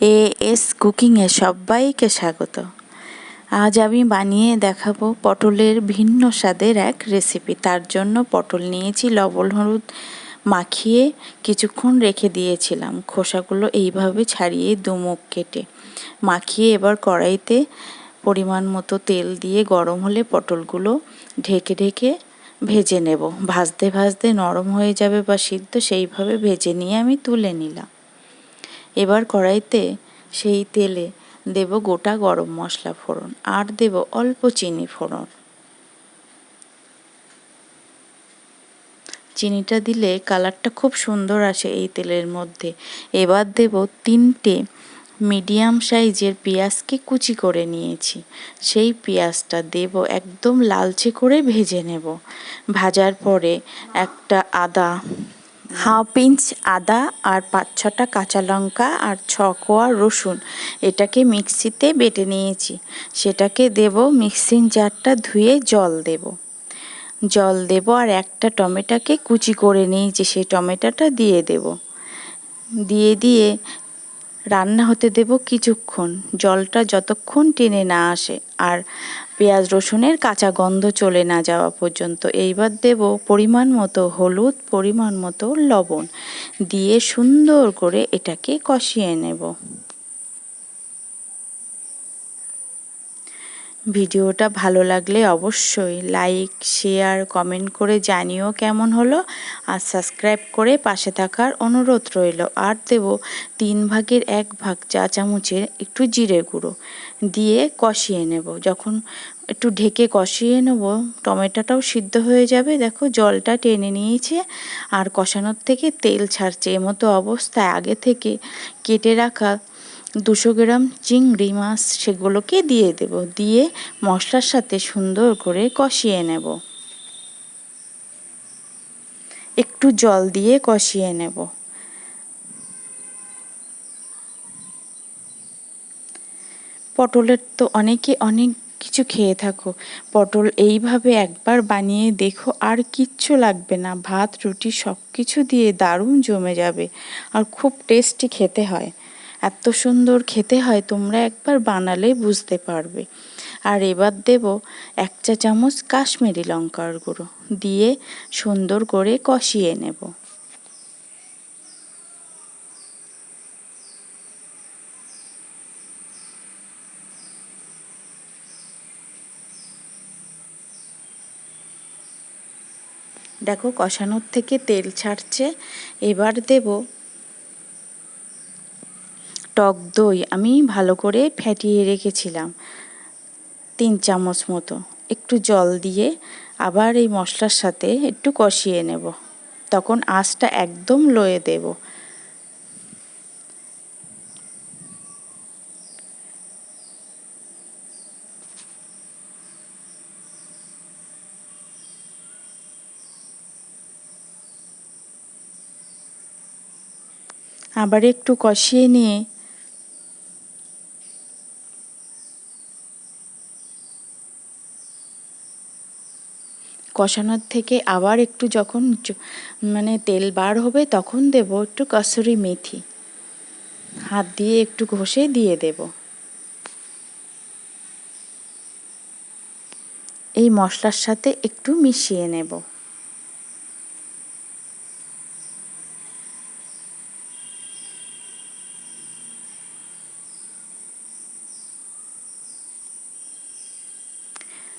A S কুকিংয়ে সবাইকে স্বাগত। আজ আমি বানিয়ে দেখাবো পটলের ভিন্ন স্বাদের এক রেসিপি। তার জন্য পটল নিয়েছি, লবণ, হলুদ মাখিয়ে কিছুক্ষণ রেখে দিয়েছিলাম। খোসাগুলো এইভাবে ছাড়িয়ে দুমুখ কেটে মাখিয়ে এবার কড়াইতে পরিমাণ মতো তেল দিয়ে গরম হলে পটলগুলো ঢেকে ঢেকে ভেজে নেব। ভাজতে ভাজতে নরম হয়ে যাবে বা সিদ্ধ, সেইভাবে ভেজে নিয়ে আমি তুলে নিলাম। এবার কড়াইতে সেই তেলে দেব গোটা গরম মশলা ফোড়ন আর দেব অল্প চিনি ফোড়ন। চিনিটা দিলে কালারটা খুব সুন্দর আসে এই তেলের মধ্যে। এবার দেব তিনটে মিডিয়াম সাইজের পেঁয়াজকে কুচি করে নিয়েছি। সেই পেঁয়াজটা দেব একদম লালচে করে ভেজে নেব। ভাজার পরে একটা আদা হাফ ইঞ্চ আদা আর পাঁচ ছটা কাঁচা লঙ্কা আর ছ কোয়া রসুন। এটাকে মিক্সিতে বেটে নিয়েছি। সেটাকে দেব মিক্সিং জারটা ধুয়ে জল দেব। জল দেব আর একটা টমেটোকে কুচি করে নিয়েছি, সেই টমেটোটা দিয়ে দেব। দিয়ে দিয়ে রান্না হতে দেব কিছুক্ষণ। জলটা যতক্ষণ টেনে না আসে। আর পেঁয়াজ রসুনের কাঁচা গন্ধ চলে না যাওয়া পর্যন্ত। এইবার দেব পরিমাণ মতো হলুদ, পরিমাণ মতো লবণ। দিয়ে সুন্দর করে এটাকে কষিয়ে নেব। ভিডিওটা ভালো লাগলে অবশ্যই লাইক, শেয়ার, কমেন্ট করে জানিও কেমন হলো। আর সাবস্ক্রাইব করে পাশে থাকার অনুরোধ রইল। আর দেব তিন ভাগের এক ভাগ চা চামচের একটু জিরে গুঁড়ো দিয়ে কষিয়ে নেব। যখন একটু ঢেকে কষিয়ে নেব, টমেটোটাও সিদ্ধ হয়ে যাবে। দেখো জলটা টেনে নিয়েছে। আর কষানোর থেকে তেল ছাড়ছে। এমতো অবস্থায় আগে থেকে কেটে রাখা দুশো গ্রাম চিংড়ি মাছ সেগুলোকে দিয়ে দেব। দিয়ে মশলার সাথে সুন্দর করে কষিয়ে নেব। একটু জল দিয়ে কষিয়ে নেব। পটলের তো অনেকে অনেক কিছু খেয়ে থাকো। পটল এইভাবে একবার বানিয়ে দেখো, আর কিচ্ছু লাগবে না। ভাত, রুটি সব কিছু দিয়ে দারুণ জমে যাবে। আর খুব টেস্টি খেতে হয়। এত সুন্দর খেতে হয়, তোমরা একবার বানালে বুঝতে পারবে। আর এবার দেব এক চা চামচ কাশ্মীরি লঙ্কার গুঁড়ো দিয়ে সুন্দর করে কষিয়ে নেব। দেখো কষানোর থেকে তেল ছাড়ছে। এবার দেব টক দই আমি ভালো করে ফেটিয়ে রেখেছিলাম, তিন চামচ মতো। একটু জল দিয়ে আবার এই মশলার সাথে একটু কষিয়ে নেব। তখন আঁচটা একদম লয়ে দেব। আবার একটু কষিয়ে নিয়ে কষানোর থেকে আবার একটু যখন মানে তেল বার হবে তখন দেব একটু কসুরি মেথি। হাত দিয়ে একটু ঘষে দিয়ে দেব। এই মশলার সাথে একটু মিশিয়ে নেব।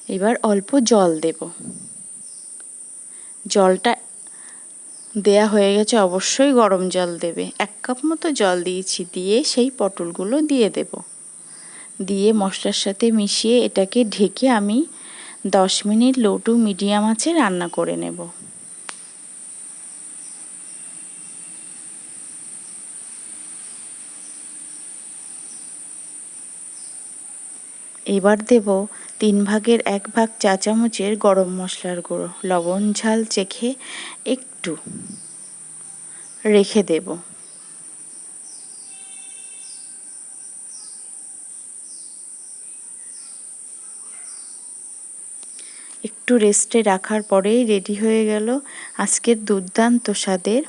এবার অল্প জল দেব। জলটা দেয়া হয়ে গেছে, অবশ্যই গরম জল দেবে। এক কাপ মতো জল দিয়েছি, দিয়ে সেই পটলগুলো দিয়ে দেব। দিয়ে মশলার সাথে মিশিয়ে এটাকে ঢেকে আমি দশ মিনিট লো টু মিডিয়াম আছে রান্না করে নেব। এবার দেব তিন ভাগের এক ভাগ চা চামচের গরম মশলার গুঁড়ো। লবণ, ঝাল চেখে একটু রেখে দেব। একটু রেস্টে রাখার পরেই রেডি হয়ে গেল আজকের দুর্দান্ত স্বাদের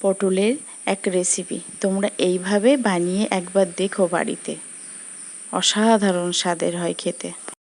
পটলের এক রেসিপি তোমরা এইভাবে বানিয়ে একবার দেখো বাড়িতে। অসাধারণ স্বাদের হয় খেতে।